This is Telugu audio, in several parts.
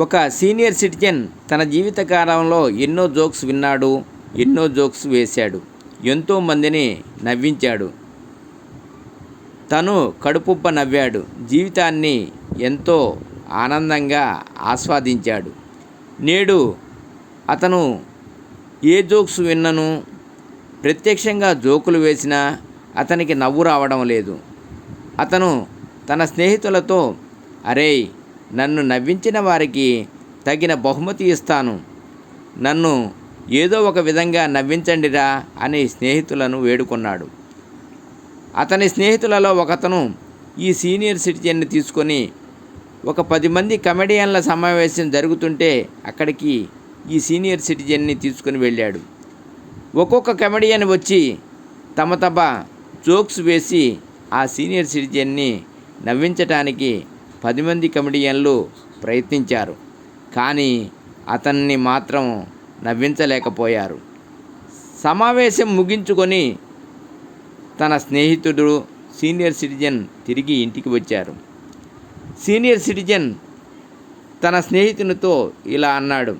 ఒక సీనియర్ సిటిజన్ తన జీవితకాలంలో ఎన్నో జోక్స్ విన్నాడు ఎన్నో జోక్స్ వేశాడు ఎంతో మందిని నవ్వించాడు. తను కడుపుబ్బ నవ్వాడు జీవితాన్ని ఎంతో ఆనందంగా ఆస్వాదించాడు. నేడు అతను ఏ జోక్స్ విన్నను ప్రత్యక్షంగా జోకులు వేసినా అతనికి నవ్వు రావడం లేదు. అతను తన స్నేహితులతో అరే నన్ను నవ్వించిన వారికి తగిన బహుమతి ఇస్తాను. నన్ను ఏదో ఒక విధంగా నవ్వించండిరా అని స్నేహితులను వేడుకున్నాడు. అతని స్నేహితులలో ఒకతను ఈ సీనియర్ సిటిజన్ని తీసుకొని ఒక పది మంది కమెడియన్ల సమావేశం జరుగుతుంటే అక్కడికి ఈ సీనియర్ సిటిజన్ని తీసుకుని వెళ్ళాడు. ఒక్కొక్క కమెడియన్ వచ్చి తమ తమ జోక్స్ వేసి ఆ సీనియర్ సిటిజన్ని నవ్వించటానికి పది మంది కమెడియన్లు ప్రయత్నించారు కానీ అతన్ని మాత్రం నవ్వించలేకపోయారు. సమావేశం ముగించుకొని తన స్నేహితుడు సీనియర్ సిటిజన్ తిరిగి ఇంటికి వచ్చారు. సీనియర్ సిటిజన్ తన స్నేహితునితో ఇలా అన్నాడు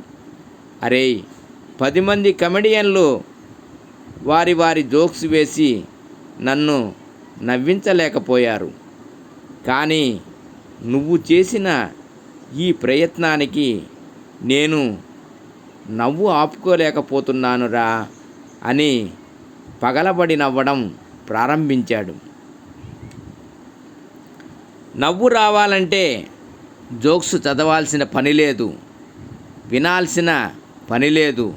అరే పది మంది కమెడియన్లు వారి వారి జోక్స్ వేసి నన్ను నవ్వించలేకపోయారు. కానీ నువ్వు చేసిన ఈ ప్రయత్నానికి నేను నవ్వు ఆపుకోలేకపోతున్నానురా అని పగలబడి నవ్వడం ప్రారంభించాడు. నవ్వు రావాలంటే జోక్స్ చదవాల్సిన పని లేదు వినాల్సిన పని లేదు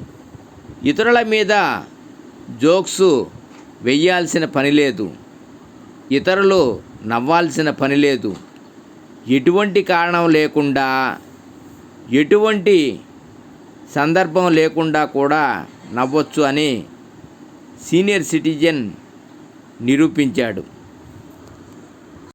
ఇతరుల మీద జోక్స్ వెయ్యాల్సిన పని లేదు ఇతరులు నవ్వాల్సిన పని లేదు ఎటువంటి కారణం లేకుండా ఎటువంటి సందర్భం లేకుండా కూడా నవ్వచ్చు అని సీనియర్ సిటిజన్ నిరూపించాడు.